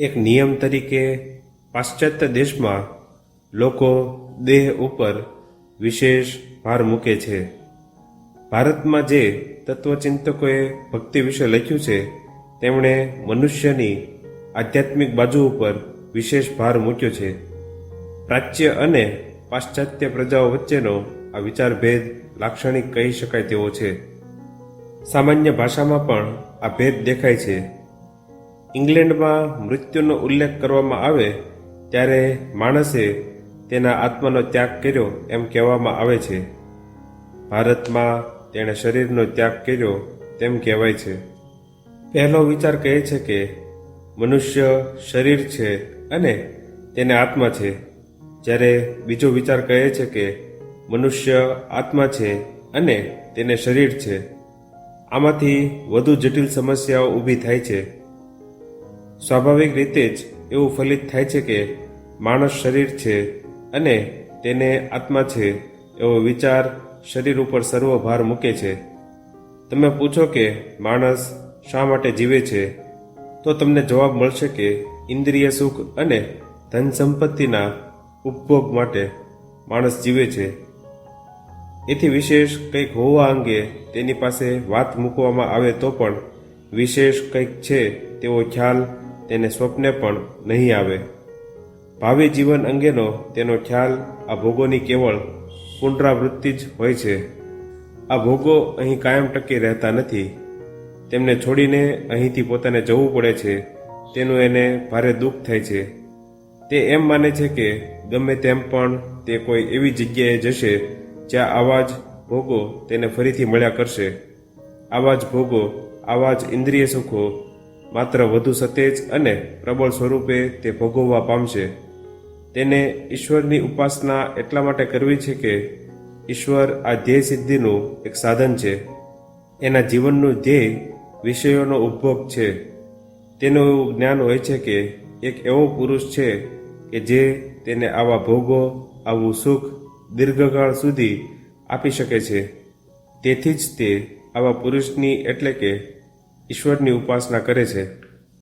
એક નિયમ તરીકે પાશ્ચાત્ય દેશમાં લોકો દેહ ઉપર વિશેષ ભાર મૂકે છે. ભારતમાં જે તત્વચિંતકોએ ભક્તિ વિશે લખ્યું છે, તેમણે મનુષ્યની આધ્યાત્મિક બાજુ ઉપર વિશેષ ભાર મૂક્યો છે. પ્રાચ્ય અને પાશ્ચાત્ય પ્રજાઓ વચ્ચેનો આ વિચારભેદ લાક્ષણિક કહી શકાય તેવો છે. સામાન્ય ભાષામાં પણ આ ભેદ દેખાય છે. ઇંગ્લેન્ડમાં મૃત્યુનો ઉલ્લેખ કરવામાં આવે, ત્યારે માણસે તેના આત્માનો ત્યાગ કર્યો એમ કહેવામાં આવે છે. ભારતમાં તેણે શરીરનો ત્યાગ કર્યો તેમ કહેવાય છે. પહેલો વિચાર કહે છે કે, મનુષ્ય શરીર છે અને તેને આત્મા છે. જ્યારે બીજો વિચાર કહે છે કે, મનુષ્ય આત્મા છે અને તેને શરીર છે. આમાંથી વધુ જટિલ સમસ્યાઓ ઊભી થાય છે. સ્વાભાવિક રીતે જ એવું ફલિત થાય છે કે માણસ શરીર છે અને તેને આત્મા છે એવો વિચાર શરીર ઉપર સર્વભાર મૂકે છે. તમે પૂછો કે માણસ શા માટે જીવે છે, તો તમને જવાબ મળશે કે ઇન્દ્રિય સુખ અને ધન સંપત્તિના ઉપભોગ માટે માણસ જીવે છે. એથી વિશેષ કંઈક હોવા અંગે તેની પાસે વાત મૂકવામાં આવે તો પણ વિશેષ કંઈક છે તેવો ખ્યાલ તેને સ્વપ્ને પણ નહીં આવે. ભાવિ જીવન અંગેનો તેનો ખ્યાલ આ ભોગોની કેવળ પુનરાવૃત્તિ જ હોય છે. આ ભોગો અહીં કાયમ ટકી રહેતા નથી. તેમને છોડીને અહીંથી પોતાને જવું પડે છે. તેનું એને ભારે દુઃખ થાય છે. તે એમ માને છે કે ગમે તેમ પણ તે કોઈ એવી જગ્યાએ જશે જ્યાં આવા જ ભોગો તેને ફરીથી મળ્યા કરશે. આવા જ ભોગો, આવા જ ઇન્દ્રિય સુખો માત્ર વધુ સતેજ અને પ્રબળ સ્વરૂપે તે ભોગવવા પામશે. તેને ઈશ્વરની ઉપાસના એટલા માટે કરવી છે કે ઈશ્વર આ ધ્યેય સિદ્ધિનું એક સાધન છે. એના જીવનનું ધ્યેય વિષયોનો ઉપભોગ છે. તેનું એવું જ્ઞાન હોય છે કે એક એવો પુરુષ છે કે જે તેને આવા ભોગો, આવું સુખ, દીર્ઘકાળ સુધી આપી શકે છે. તેથી જ તે આવા પુરુષની એટલે કે ઈશ્વરની ઉપાસના કરે છે.